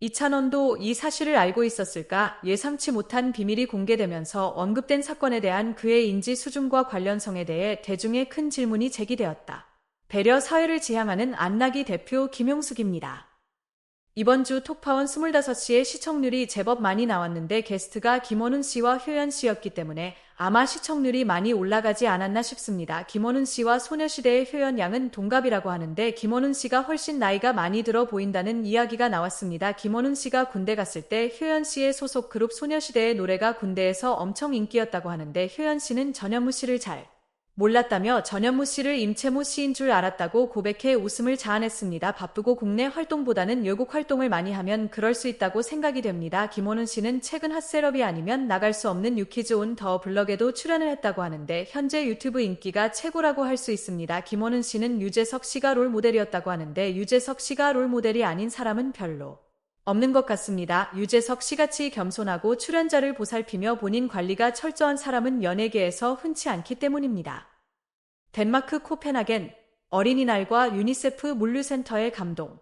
이찬원도 이 사실을 알고 있었을까 예상치 못한 비밀이 공개되면서 언급된 사건에 대한 그의 인지 수준과 관련성에 대해 대중의 큰 질문이 제기되었다. 배려 사회를 지향하는 안나기 대표 김용숙입니다. 이번 주 톡파원 25시에 시청률이 제법 많이 나왔는데 게스트가 김원훈 씨와 효연 씨였기 때문에 아마 시청률이 많이 올라가지 않았나 싶습니다. 김원훈 씨와 소녀시대의 효연 양은 동갑이라고 하는데 김원훈 씨가 훨씬 나이가 많이 들어 보인다는 이야기가 나왔습니다. 김원훈 씨가 군대 갔을 때 효연 씨의 소속 그룹 소녀시대의 노래가 군대에서 엄청 인기였다고 하는데 효연 씨는 전현무 씨를 잘 몰랐다며 전현무 씨를 임채무 씨인 줄 알았다고 고백해 웃음을 자아냈습니다. 바쁘고 국내 활동보다는 외국 활동을 많이 하면 그럴 수 있다고 생각이 됩니다. 김원훈 씨는 최근 핫셋업이 아니면 나갈 수 없는 유키즈 온 더 블럭에도 출연을 했다고 하는데 현재 유튜브 인기가 최고라고 할 수 있습니다. 김원훈 씨는 유재석 씨가 롤 모델이었다고 하는데 유재석 씨가 롤 모델이 아닌 사람은 별로 없는 것 같습니다. 유재석 씨같이 겸손하고 출연자를 보살피며 본인 관리가 철저한 사람은 연예계에서 흔치 않기 때문입니다. 덴마크 코펜하겐 어린이날과 유니세프 물류센터의 감동.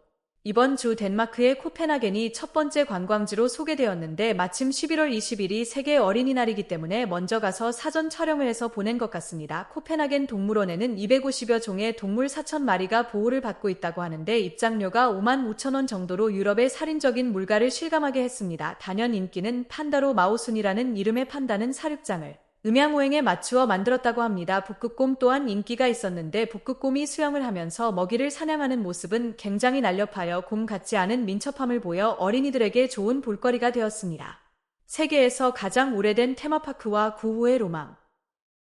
이번 주 덴마크의 코펜하겐이 첫 번째 관광지로 소개되었는데 마침 11월 20일이 세계 어린이날이기 때문에 먼저 가서 사전 촬영을 해서 보낸 것 같습니다. 코펜하겐 동물원에는 250여 종의 동물 4천 마리가 보호를 받고 있다고 하는데 입장료가 5만 5천 원 정도로 유럽의 살인적인 물가를 실감하게 했습니다. 단연 인기는 판다로 마우순이라는 이름의 판다는 사육장을 음양오행에 맞추어 만들었다고 합니다. 북극곰 또한 인기가 있었는데 북극곰이 수영을 하면서 먹이를 사냥하는 모습은 굉장히 날렵하여 곰 같지 않은 민첩함을 보여 어린이들에게 좋은 볼거리가 되었습니다. 세계에서 가장 오래된 테마파크와 구호의 로망.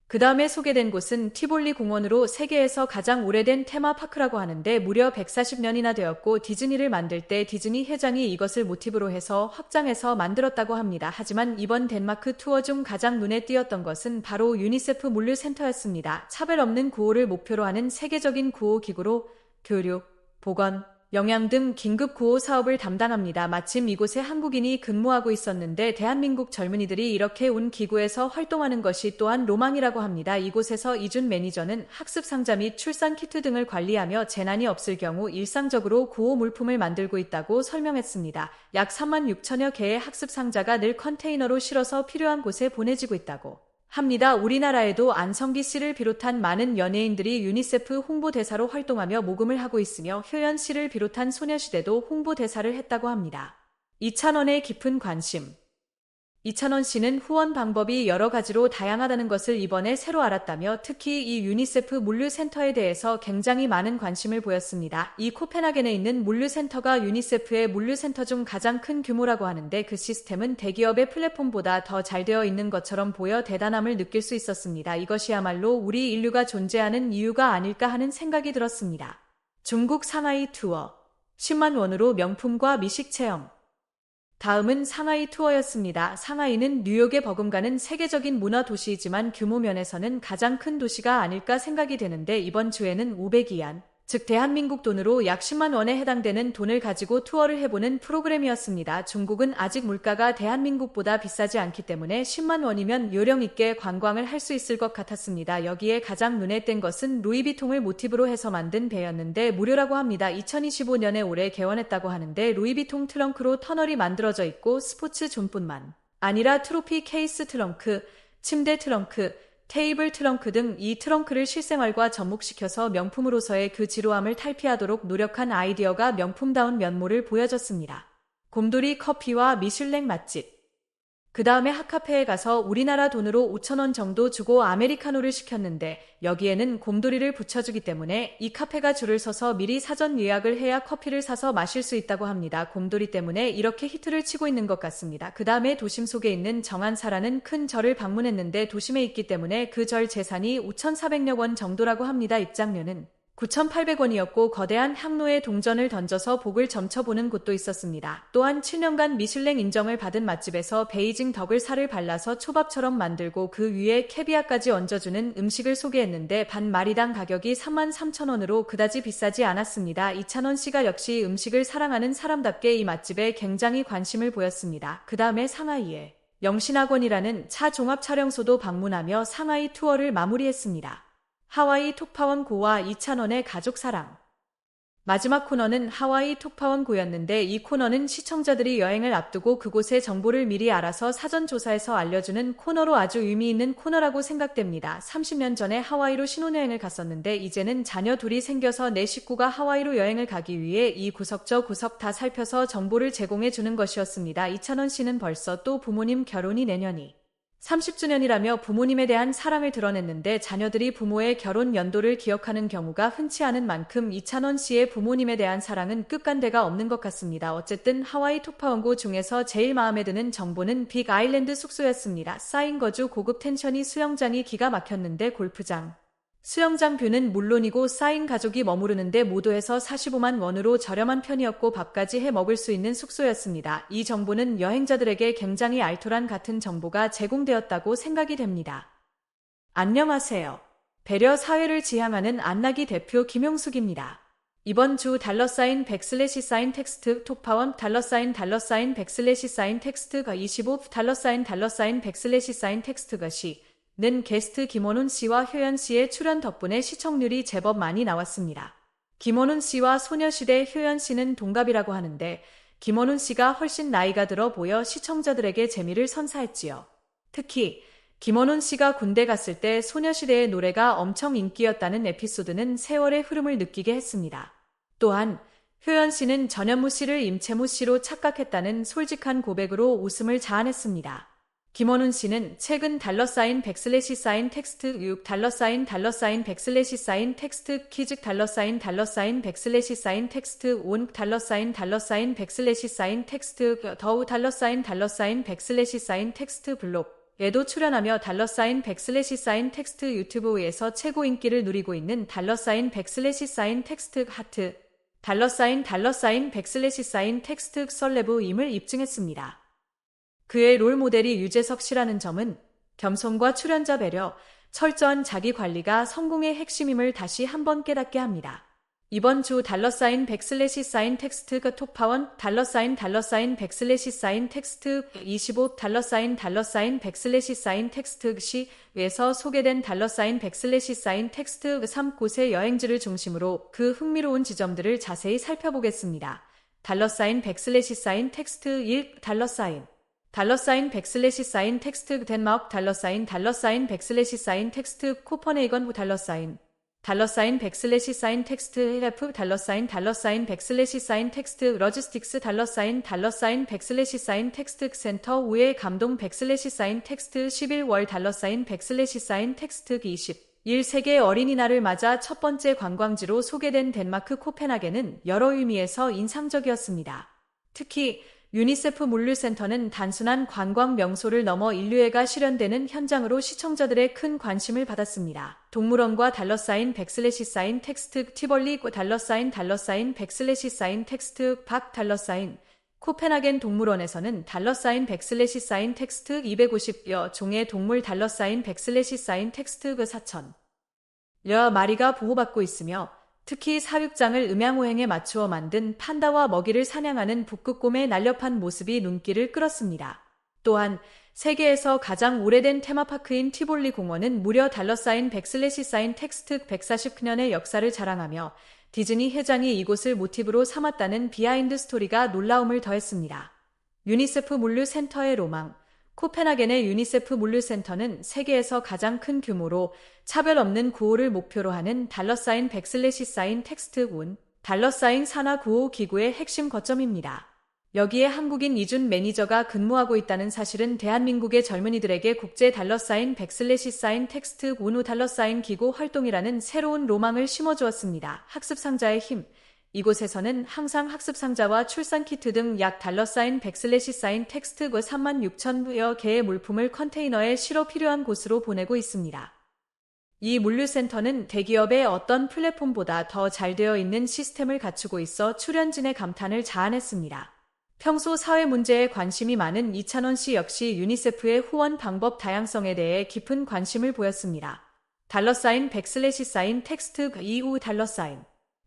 그 다음에 소개된 곳은 티볼리 공원으로 세계에서 가장 오래된 테마파크라고 하는데 무려 140년이나 되었고 디즈니를 만들 때 디즈니 회장이 이것을 모티브로 해서 확장해서 만들었다고 합니다. 하지만 이번 덴마크 투어 중 가장 눈에 띄었던 것은 바로 유니세프 물류센터였습니다. 차별 없는 구호를 목표로 하는 세계적인 구호 기구로 교육, 보건, 영양 등 긴급 구호 사업을 담당합니다. 마침 이곳에 한국인이 근무하고 있었는데 대한민국 젊은이들이 이렇게 온 기구에서 활동하는 것이 또한 로망이라고 합니다. 이곳에서 이준 매니저는 학습 상자 및 출산 키트 등을 관리하며 재난이 없을 경우 일상적으로 구호 물품을 만들고 있다고 설명했습니다. 약 3만 6천여 개의 학습 상자가 늘 컨테이너로 실어서 필요한 곳에 보내지고 있다고 합니다. 우리나라에도 안성기 씨를 비롯한 많은 연예인들이 유니세프 홍보대사로 활동하며 모금을 하고 있으며 효연 씨를 비롯한 소녀시대도 홍보대사를 했다고 합니다. 이찬원의 깊은 관심 이찬원 씨는 후원 방법이 여러 가지로 다양하다는 것을 이번에 새로 알았다며 특히 이 유니세프 물류센터에 대해서 굉장히 많은 관심을 보였습니다. 이 코펜하겐에 있는 물류센터가 유니세프의 물류센터 중 가장 큰 규모라고 하는데 그 시스템은 대기업의 플랫폼보다 더 잘 되어 있는 것처럼 보여 대단함을 느낄 수 있었습니다. 이것이야말로 우리 인류가 존재하는 이유가 아닐까 하는 생각이 들었습니다. 중국 상하이 투어 10만 원으로 명품과 미식 체험 다음은 상하이 투어였습니다. 상하이는 뉴욕에 버금가는 세계적인 문화 도시이지만 규모 면에서는 가장 큰 도시가 아닐까 생각이 되는데 이번 주에는 500위안, 즉 대한민국 돈으로 약 10만 원에 해당되는 돈을 가지고 투어를 해보는 프로그램이었습니다. 중국은 아직 물가가 대한민국보다 비싸지 않기 때문에 10만 원이면 요령 있게 관광을 할 수 있을 것 같았습니다. 여기에 가장 눈에 띈 것은 루이비통을 모티브로 해서 만든 배였는데 무료라고 합니다. 2025년에 올해 개원했다고 하는데 루이비통 트렁크로 터널이 만들어져 있고 스포츠 존뿐만 아니라 트로피 케이스 트렁크, 침대 트렁크, 테이블 트렁크 등 이 트렁크를 실생활과 접목시켜서 명품으로서의 그 지루함을 탈피하도록 노력한 아이디어가 명품다운 면모를 보여줬습니다. 곰돌이 커피와 미슐랭 맛집 그 다음에 핫카페에 가서 우리나라 돈으로 5천원 정도 주고 아메리카노를 시켰는데 여기에는 곰돌이를 붙여주기 때문에 이 카페가 줄을 서서 미리 사전 예약을 해야 커피를 사서 마실 수 있다고 합니다. 곰돌이 때문에 이렇게 히트를 치고 있는 것 같습니다. 그 다음에 도심 속에 있는 정한사라는 큰 절을 방문했는데 도심에 있기 때문에 그 절 재산이 5,400여 원 정도라고 합니다. 입장료는 9,800원이었고 거대한 향로에 동전을 던져서 복을 점쳐보는 곳도 있었습니다. 또한 7년간 미슐랭 인정을 받은 맛집에서 베이징 덕을 살을 발라서 초밥처럼 만들고 그 위에 캐비아까지 얹어주는 음식을 소개했는데 반 마리당 가격이 3만 3천원으로 그다지 비싸지 않았습니다. 이찬원 씨가 역시 음식을 사랑하는 사람답게 이 맛집에 굉장히 관심을 보였습니다. 그 다음에 상하이에 영신학원이라는 차 종합 촬영소도 방문하며 상하이 투어를 마무리했습니다. 하와이 톡파원 고와 이찬원의 가족사랑 마지막 코너는 하와이 톡파원 고였는데 이 코너는 시청자들이 여행을 앞두고 그곳의 정보를 미리 알아서 사전조사해서 알려주는 코너로 아주 의미 있는 코너라고 생각됩니다. 30년 전에 하와이로 신혼여행을 갔었는데 이제는 자녀 둘이 생겨서 내 식구가 하와이로 여행을 가기 위해 이 구석 저 구석 다 살펴서 정보를 제공해 주는 것이었습니다. 이찬원 씨는 벌써 또 부모님 결혼이 내년이 30주년이라며 부모님에 대한 사랑을 드러냈는데 자녀들이 부모의 결혼 연도를 기억하는 경우가 흔치 않은 만큼 이찬원 씨의 부모님에 대한 사랑은 끝간데가 없는 것 같습니다. 어쨌든 하와이 톡파원고 중에서 제일 마음에 드는 정보는 빅 아일랜드 숙소였습니다. 쌓인 거주 고급 텐션이 수영장이 기가 막혔는데 골프장. 수영장 뷰는 물론이고 쌓인 가족이 머무르는데 모두 해서 45만 원으로 저렴한 편이었고 밥까지 해 먹을 수 있는 숙소였습니다. 이 정보는 여행자들에게 굉장히 알토란 같은 정보가 제공되었다고 생각이 됩니다. 안녕하세요. 배려 사회를 지향하는 안나기 대표 김용숙입니다. 이번 주 달러사인 백슬래시 사인 텍스트 톡파원 달러사인 달러사인 백슬래시 사인 텍스트가 25 달러사인 달러사인 백슬래시 사인 텍스트가 시 는 게스트 김원훈 씨와 효연 씨의 출연 덕분에 시청률이 제법 많이 나왔습니다. 김원훈 씨와 소녀시대 효연 씨는 동갑이라고 하는데 김원훈 씨가 훨씬 나이가 들어 보여 시청자들에게 재미를 선사했지요. 특히 김원훈 씨가 군대 갔을 때 소녀시대의 노래가 엄청 인기였다는 에피소드는 세월의 흐름을 느끼게 했습니다. 또한 효연 씨는 전현무 씨를 임채무 씨로 착각했다는 솔직한 고백으로 웃음을 자아냈습니다. 김원훈 씨는 최근 달러 사인 백슬래시 사인 텍스트 6 달러 사인 달러 사인 백슬래시 사인 텍스트 키즈 달러 사인 달러 사인 백슬래시 사인 텍스트 온 달러 사인 달러 사인 백슬래시 사인 텍스트 더우 달러 사인 달러 사인 백슬래시 사인 텍스트 블록 에도 출연하며 달러 사인 백슬래시 사인 텍스트 유튜브에서 최고 인기를 누리고 있는 달러 사인 백슬래시 사인 텍스트 하트 달러 사인 달러 사인 백슬래시 사인 텍스트 썰레브임을 입증했습니다. 그의 롤 모델이 유재석 씨라는 점은 겸손과 출연자 배려, 철저한 자기 관리가 성공의 핵심임을 다시 한번 깨닫게 합니다. 이번 주 달러사인 백슬래시 사인 텍스트가 톡파원 달러사인 달러사인 백슬래시 사인 텍스트 25 달러사인 달러사인 백슬래시 사인 텍스트 시에서 소개된 달러사인 백슬래시 사인 텍스트 3곳의 여행지를 중심으로 그 흥미로운 지점들을 자세히 살펴보겠습니다. 달러사인 백슬래시 사인 텍스트 1 달러사인 달러사인 백슬래시 사인 텍스트 덴마크 달러사인 달러사인 백슬래시 사인 텍스트 코퍼네이건 달러사인 달러사인 백슬래시 사인 텍스트 헬프 달러사인 달러사인 백슬래시 사인 텍스트 러지스틱스 달러사인 달러사인 백슬래시 사인 텍스트 센터 우의 감동 백슬래시 사인 텍스트 11월 달러사인 백슬래시 사인 텍스트 20 1세계 어린이날을 맞아 첫 번째 관광지로 소개된 덴마크 코펜하겐은 여러 의미에서 인상적이었습니다. 특히 유니세프 물류센터는 단순한 관광 명소를 넘어 인류애가 실현되는 현장으로 시청자들의 큰 관심을 받았습니다. 동물원과 달러사인 백슬래시 사인 텍스트 티벌리 달러사인 달러사인 백슬래시 사인 텍스트 박 달러사인 코펜하겐 동물원에서는 달러사인 백슬래시 사인 텍스트 250여 종의 동물 달러사인 백슬래시 사인 텍스트 그 4천 여 마리가 보호받고 있으며 특히 사육장을 음양호행에 맞추어 만든 판다와 먹이를 사냥하는 북극곰의 날렵한 모습이 눈길을 끌었습니다. 또한 세계에서 가장 오래된 테마파크인 티볼리 공원은 무려 달러사인 백슬래시 사인 텍스트 149년의 역사를 자랑하며 디즈니 회장이 이곳을 모티브로 삼았다는 비하인드 스토리가 놀라움을 더했습니다. 유니세프 물류 센터의 로망, 코펜하겐의 유니세프 물류센터는 세계에서 가장 큰 규모로 차별 없는 구호를 목표로 하는 달러사인 백슬래시 사인 텍스트 운 달러사인 산하 구호 기구의 핵심 거점입니다. 여기에 한국인 이준 매니저가 근무하고 있다는 사실은 대한민국의 젊은이들에게 국제 달러사인 백슬래시 사인 텍스트 운우 달러사인 기구 활동이라는 새로운 로망을 심어주었습니다. 학습상자의 힘, 이곳에서는 항상 학습 상자와 출산 키트 등 약 달러 사인 백슬래시 사인 텍스트 3만 6천여 개의 물품을 컨테이너에 실어 필요한 곳으로 보내고 있습니다. 이 물류센터는 대기업의 어떤 플랫폼보다 더 잘 되어 있는 시스템을 갖추고 있어 출연진의 감탄을 자아냈습니다. 평소 사회 문제에 관심이 많은 이찬원 씨 역시 유니세프의 후원 방법 다양성에 대해 깊은 관심을 보였습니다. 달러 사인 백슬래시 사인 텍스트 이후 달러 사인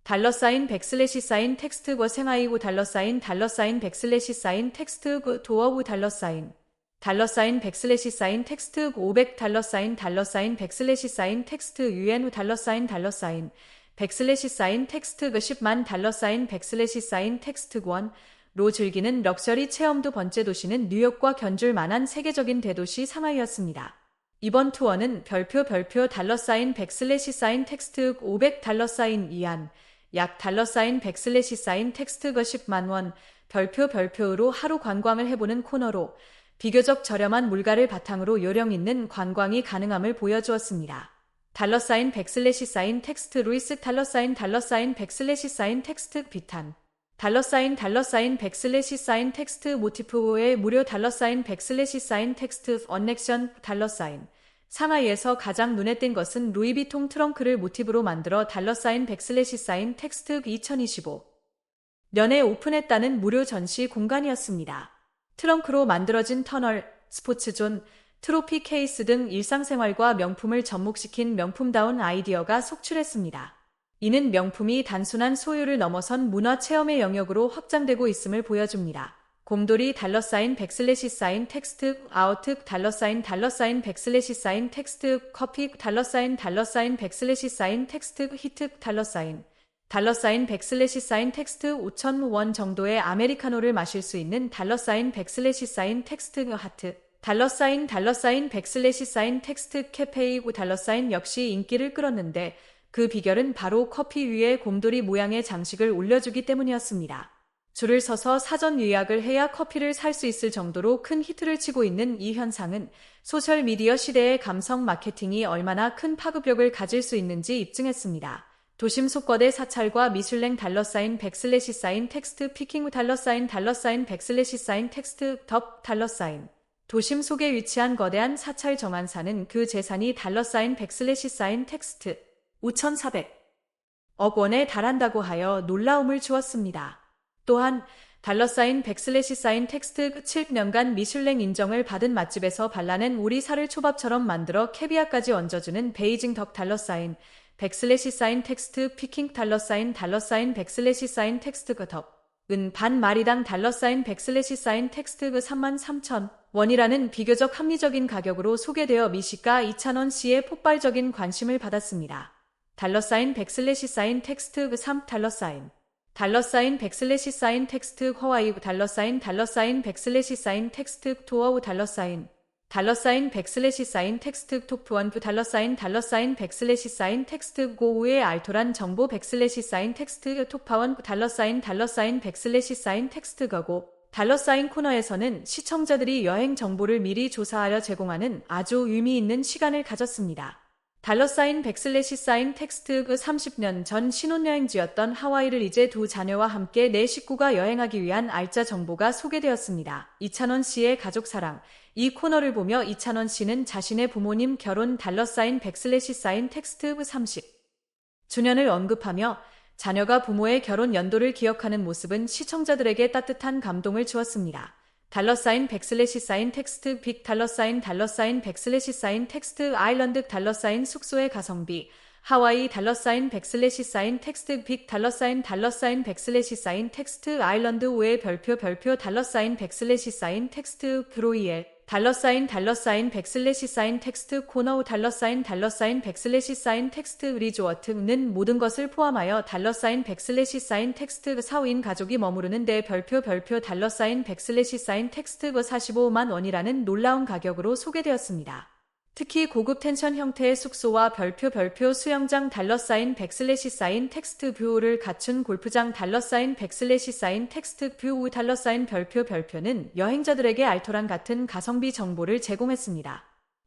달러 사인 백슬래시 사인 텍스트 고 생아이고 달러 사인 달러 사인 백슬래시 사인 텍스트 고 도어우 달러 사인 달러 사인 백슬래시 사인 텍스트 500 달러 사인 달러 사인 백슬래시 사인 텍스트 유엔 후 달러 사인 달러 사인 백슬래시 사인 텍스트 그 10만 달러 사인 백슬래시 사인 텍스트 권로 즐기는 럭셔리 체험도 번째 도시는 뉴욕과 견줄 만한 세계적인 대도시 상하이였습니다. 이번 투어는 별표 별표 달러 사인 백슬래시 사인 텍스트 500 달러 사인 이안 약 달러 사인 백슬래시 사인 텍스트 그 10만 원 별표 별표로 하루 관광을 해보는 코너로 비교적 저렴한 물가를 바탕으로 요령 있는 관광이 가능함을 보여주었습니다. 달러 사인 백슬래시 사인 텍스트 루이스 달러 사인 달러 사인 백슬래시 사인 텍스트 비탄 달러 사인 달러 사인 백슬래시 사인 텍스트 모티프의 무료 달러 사인 백슬래시 사인 텍스트 언넥션 달러 사인 상하이에서 가장 눈에 띈 것은 루이비통 트렁크를 모티브로 만들어 달러 사인 백슬래시 사인 텍스트 2025 년에 오픈했다는 무료 전시 공간이었습니다. 트렁크로 만들어진 터널, 스포츠존, 트로피 케이스 등 일상생활과 명품을 접목시킨 명품다운 아이디어가 속출했습니다. 이는 명품이 단순한 소유를 넘어선 문화 체험의 영역으로 확장되고 있음을 보여줍니다. 곰돌이 달러 사인 백슬래시 사인 텍스트 아우트 달러 사인 달러 사인 백슬래시 사인 텍스트 커피 달러 사인 달러 사인 백슬래시 사인 텍스트 히트 달러 사인 달러 사인 백슬래시 사인 텍스트 5,000원 정도의 아메리카노를 마실 수 있는 달러 사인 백슬래시 사인 텍스트 하트 달러 사인 달러 사인 백슬래시 사인 텍스트 캐페이고 달러 사인 역시 인기를 끌었는데 그 비결은 바로 커피 위에 곰돌이 모양의 장식을 올려주기 때문이었습니다. 줄을 서서 사전 예약을 해야 커피를 살 수 있을 정도로 큰 히트를 치고 있는 이 현상은 소셜미디어 시대의 감성 마케팅이 얼마나 큰 파급력을 가질 수 있는지 입증했습니다. 도심 속거대 사찰과 미슐랭 달러사인 백슬래시 사인 텍스트 피킹 달러사인 달러사인 백슬래시 사인 텍스트 덥 달러사인 도심 속에 위치한 거대한 사찰 정안사는 그 재산이 달러 사인 백슬래시 사인 텍스트 5,400억 원에 달한다고 하여 놀라움을 주었습니다. 또한 달러 사인 백슬래시 사인 텍스트 7년간 미슐랭 인정을 받은 맛집에서 발라낸 오리 살을 초밥처럼 만들어 캐비아까지 얹어주는 베이징 덕 달러 사인 백슬래시 사인 텍스트 피킹 달러 사인 달러 사인 백슬래시 사인 텍스트 그 덕. 은반 마리당 달러 사인 백슬래시 사인 텍스트 그 3만 3천 원이라는 비교적 합리적인 가격으로 소개되어 미시가 2,000원씨의 폭발적인 관심을 받았습니다. 달러 사인 백슬래시 사인 텍스트 그 3 달러 사인 달러 사인 백슬래시 사인 텍스트 허와이 달러 사인 달러 사인 백슬래시 사인 텍스트 토어우 달러 사인 달러 사인 백슬래시 사인 텍스트 토프 원프 달러 사인 달러 사인 백슬래시 사인 텍스트 고우의 알토란 정보 백슬래시 사인 텍스트 토파원 달러 사인 달러 사인 백슬래시 사인 텍스트 거고 달러 사인 코너에서는 시청자들이 여행 정보를 미리 조사하여 제공하는 아주 의미 있는 시간을 가졌습니다. 달러 사인 백슬래시 사인 텍스트 그 30년 전 신혼여행지였던 하와이를 이제 두 자녀와 함께 내 식구가 여행하기 위한 알짜 정보가 소개되었습니다. 이찬원 씨의 가족 사랑. 이 코너를 보며 이찬원 씨는 자신의 부모님 결혼 달러 사인 백슬래시 사인 텍스트 그 30. 주년을 언급하며 자녀가 부모의 결혼 연도를 기억하는 모습은 시청자들에게 따뜻한 감동을 주었습니다. 달러 사인 백슬래시 사인 텍스트 빅 달러 사인 달러 사인 백슬래시 사인 텍스트 아일랜드 달러 사인 숙소의 가성비. 하와이 달러 사인 백슬래시 사인 텍스트 빅 달러 사인 달러 사인 백슬래시 사인 텍스트 아일랜드 외 별표 별표 달러 사인 백슬래시 사인 텍스트 브로이엘 달러 사인 달러 사인 백슬래시 사인 텍스트 코너 달러 사인 달러 사인 백슬래시 사인 텍스트 리조어트는 모든 것을 포함하여 달러 사인 백슬래시 사인 텍스트 사우인 가족이 머무르는데 별표 별표 달러 사인 백슬래시 사인 텍스트 45만 원이라는 놀라운 가격으로 소개되었습니다. 특히 고급 텐션 형태의 숙소와 별표 별표 수영장 달러사인 백슬래시 사인 텍스트 뷰를 갖춘 골프장 달러사인 백슬래시 사인 텍스트 뷰 달러사인 별표 별표는 여행자들에게 알토란 같은 가성비 정보를 제공했습니다.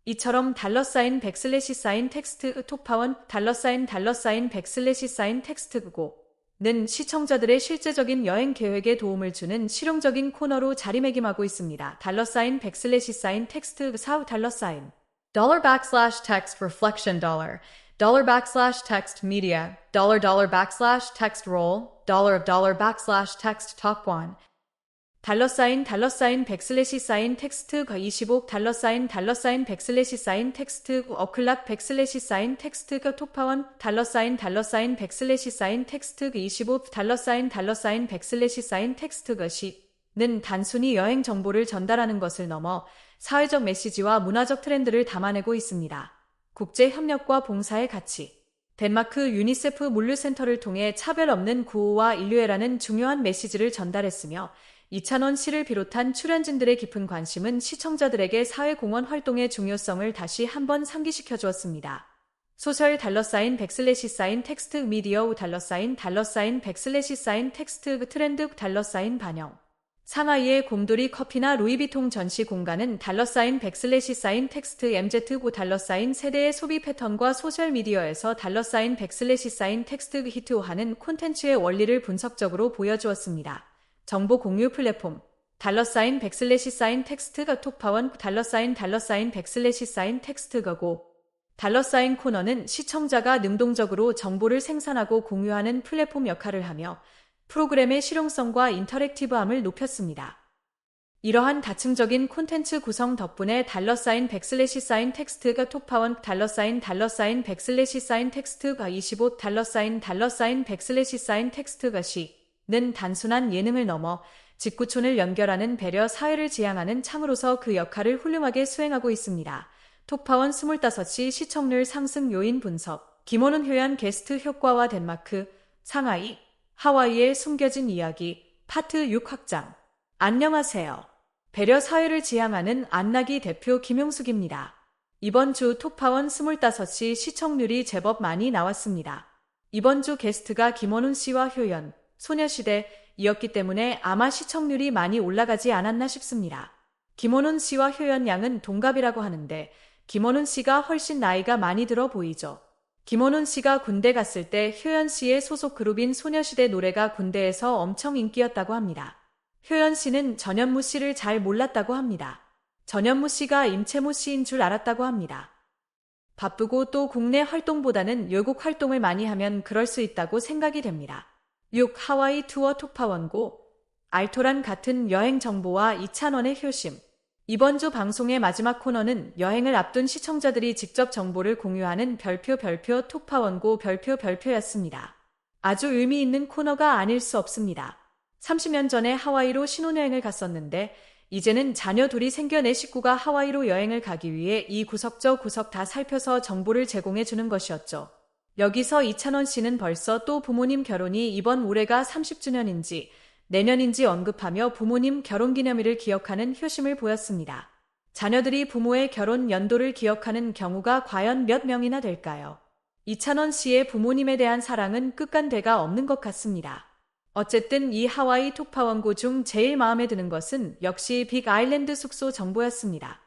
이처럼 달러사인 백슬래시 사인 텍스트 톡파원 달러사인 달러사인 백슬래시 사인 텍스트 고는 시청자들의 실제적인 여행 계획에 도움을 주는 실용적인 코너로 자리매김하고 있습니다. 달러사인 백슬래시 사인 텍스트 사우 달러사인 dollar backslash text reflection dollar, dollar backslash text media, dollar dollar backslash text roll, dollar of dollar backslash text top one, 달러 사인 달러 사인 백슬래시 사인 텍스트 25 달러 사인 달러 사인 백슬래시 사인 텍스트 어클락 백슬래시 사인 텍스트 톡파원 달러 사인 달러 사인 백슬래시 사인 텍스트 25 달러 사인 달러 사인 백슬래시 사인 텍스트 것이 는 단순히 여행 정보를 전달하는 것을 넘어 사회적 메시지와 문화적 트렌드를 담아내고 있습니다. 국제 협력과 봉사의 가치. 덴마크 유니세프 물류센터를 통해 차별 없는 구호와 인류애라는 중요한 메시지를 전달했으며 이찬원 씨를 비롯한 출연진들의 깊은 관심은 시청자들에게 사회공헌 활동의 중요성을 다시 한번 상기시켜 주었습니다. 소셜 달러 사인 백슬래시 사인 텍스트 미디어 달러 사인 달러 사인 백슬래시 사인 텍스트 트렌드 달러 사인 반영 상하이의 곰돌이 커피나 루이비통 전시 공간은 달러 사인 백슬래시 사인 텍스트 MZ5 달러 사인 세대의 소비 패턴과 소셜 미디어에서 달러 사인 백슬래시 사인 텍스트 히트하는 콘텐츠의 원리를 분석적으로 보여주었습니다. 정보 공유 플랫폼 달러 사인 백슬래시 사인 텍스트가 톡파원 달러 사인 달러 사인 백슬래시 사인 텍스트가고 달러 사인 코너는 시청자가 능동적으로 정보를 생산하고 공유하는 플랫폼 역할을 하며 프로그램의 실용성과 인터랙티브함을 높였습니다. 이러한 다층적인 콘텐츠 구성 덕분에 달러 사인 백슬래시 사인 텍스트가 톡파원 달러 사인 달러 사인 백슬래시 사인 텍스트가 25 달러 사인 달러 사인 백슬래시 사인 텍스트가 시는 단순한 예능을 넘어 직구촌을 연결하는 배려 사회를 지향하는 창으로서 그 역할을 훌륭하게 수행하고 있습니다. 톡파원 25시 시청률 상승 요인 분석 김원훈 효연 게스트 효과와 덴마크, 상하이, 하와이의 숨겨진 이야기 파트 6 확장 안녕하세요. 배려 사회를 지향하는 안나기 대표 김용숙입니다. 이번 주 톡파원 25시 시청률이 제법 많이 나왔습니다. 이번 주 게스트가 김원훈 씨와 효연, 소녀시대 이었기 때문에 아마 시청률이 많이 올라가지 않았나 싶습니다. 김원훈 씨와 효연 양은 동갑이라고 하는데 김원훈 씨가 훨씬 나이가 많이 들어 보이죠. 김원훈 씨가 군대 갔을 때 효연 씨의 소속 그룹인 소녀시대 노래가 군대에서 엄청 인기였다고 합니다. 효연 씨는 전현무 씨를 잘 몰랐다고 합니다. 전현무 씨가 임채무 씨인 줄 알았다고 합니다. 바쁘고 또 국내 활동보다는 외국 활동을 많이 하면 그럴 수 있다고 생각이 됩니다. 6. 하와이 투어 톡파 원고 알토란 같은 여행 정보와 이찬원의 효심 이번 주 방송의 마지막 코너는 여행을 앞둔 시청자들이 직접 정보를 공유하는 별표 별표 톡파 원고 별표 별표였습니다. 아주 의미 있는 코너가 아닐 수 없습니다. 30년 전에 하와이로 신혼여행을 갔었는데 이제는 자녀 둘이 생겨 내 식구가 하와이로 여행을 가기 위해 이 구석 저 구석 다 살펴서 정보를 제공해 주는 것이었죠. 여기서 이찬원 씨는 벌써 또 부모님 결혼이 이번 올해가 30주년인지 내년인지 언급하며 부모님 결혼기념일을 기억하는 효심을 보였습니다. 자녀들이 부모의 결혼 연도를 기억하는 경우가 과연 몇 명이나 될까요? 이찬원 씨의 부모님에 대한 사랑은 끝간대가 없는 것 같습니다. 어쨌든 이 하와이 톡파원고 중 제일 마음에 드는 것은 역시 빅 아일랜드 숙소 정보였습니다.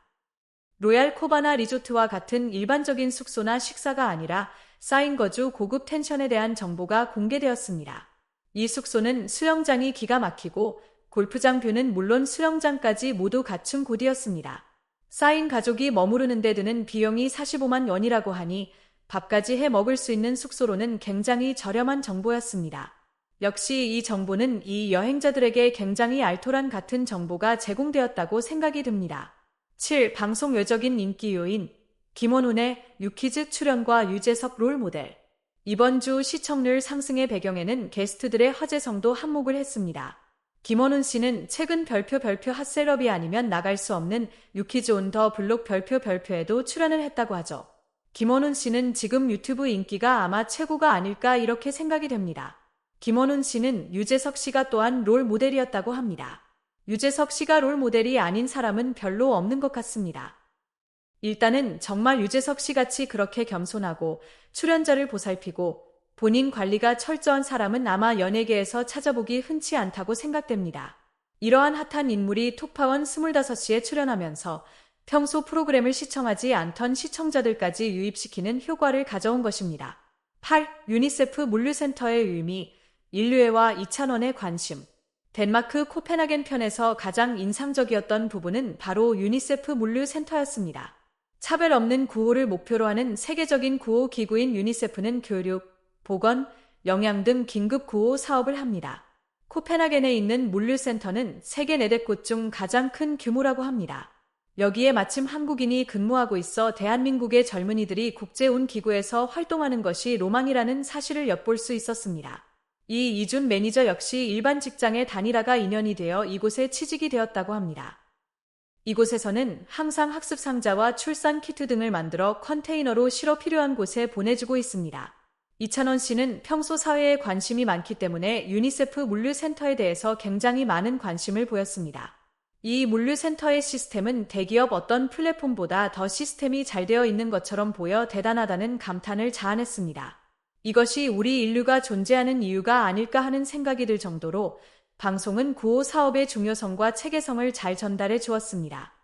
로얄 코바나 리조트와 같은 일반적인 숙소나 식사가 아니라 쌓인 거주 고급 텐션에 대한 정보가 공개되었습니다. 이 숙소는 수영장이 기가 막히고 골프장 뷰는 물론 수영장까지 모두 갖춘 곳이었습니다. 쌓인 가족이 머무르는 데 드는 비용이 45만 원이라고 하니 밥까지 해 먹을 수 있는 숙소로는 굉장히 저렴한 정보였습니다. 역시 이 정보는 이 여행자들에게 굉장히 알토란 같은 정보가 제공되었다고 생각이 듭니다. 7. 방송 외적인 인기 요인 김원훈의 유키즈 출연과 유재석 롤 모델 이번 주 시청률 상승의 배경에는 게스트들의 화제성도 한몫을 했습니다. 김원훈 씨는 최근 별표 별표 핫셀럽이 아니면 나갈 수 없는 유키즈 온 더 블록 별표 별표에도 출연을 했다고 하죠. 김원훈 씨는 지금 유튜브 인기가 아마 최고가 아닐까 이렇게 생각이 됩니다. 김원훈 씨는 유재석 씨가 또한 롤 모델이었다고 합니다. 유재석 씨가 롤 모델이 아닌 사람은 별로 없는 것 같습니다. 일단은 정말 유재석 씨 같이 그렇게 겸손하고 출연자를 보살피고 본인 관리가 철저한 사람은 아마 연예계에서 찾아보기 흔치 않다고 생각됩니다. 이러한 핫한 인물이 톡파원 25시에 출연하면서 평소 프로그램을 시청하지 않던 시청자들까지 유입시키는 효과를 가져온 것입니다. 8. 유니세프 물류센터의 의미, 인류애와 이찬원의 관심. 덴마크 코펜하겐 편에서 가장 인상적이었던 부분은 바로 유니세프 물류센터였습니다. 차별 없는 구호를 목표로 하는 세계적인 구호 기구인 유니세프는 교육, 보건, 영양 등 긴급 구호 사업을 합니다. 코펜하겐에 있는 물류센터는 세계 4대 곳 중 가장 큰 규모라고 합니다. 여기에 마침 한국인이 근무하고 있어 대한민국의 젊은이들이 국제운 기구에서 활동하는 것이 로망이라는 사실을 엿볼 수 있었습니다. 이 이준 매니저 역시 일반 직장의 단일화가 인연이 되어 이곳에 취직이 되었다고 합니다. 이곳에서는 항상 학습 상자와 출산 키트 등을 만들어 컨테이너로 실어 필요한 곳에 보내주고 있습니다. 이찬원 씨는 평소 사회에 관심이 많기 때문에 유니세프 물류센터에 대해서 굉장히 많은 관심을 보였습니다. 이 물류센터의 시스템은 대기업 어떤 플랫폼보다 더 시스템이 잘 되어 있는 것처럼 보여 대단하다는 감탄을 자아냈습니다. 이것이 우리 인류가 존재하는 이유가 아닐까 하는 생각이 들 정도로 방송은 구호 사업의 중요성과 체계성을 잘 전달해 주었습니다.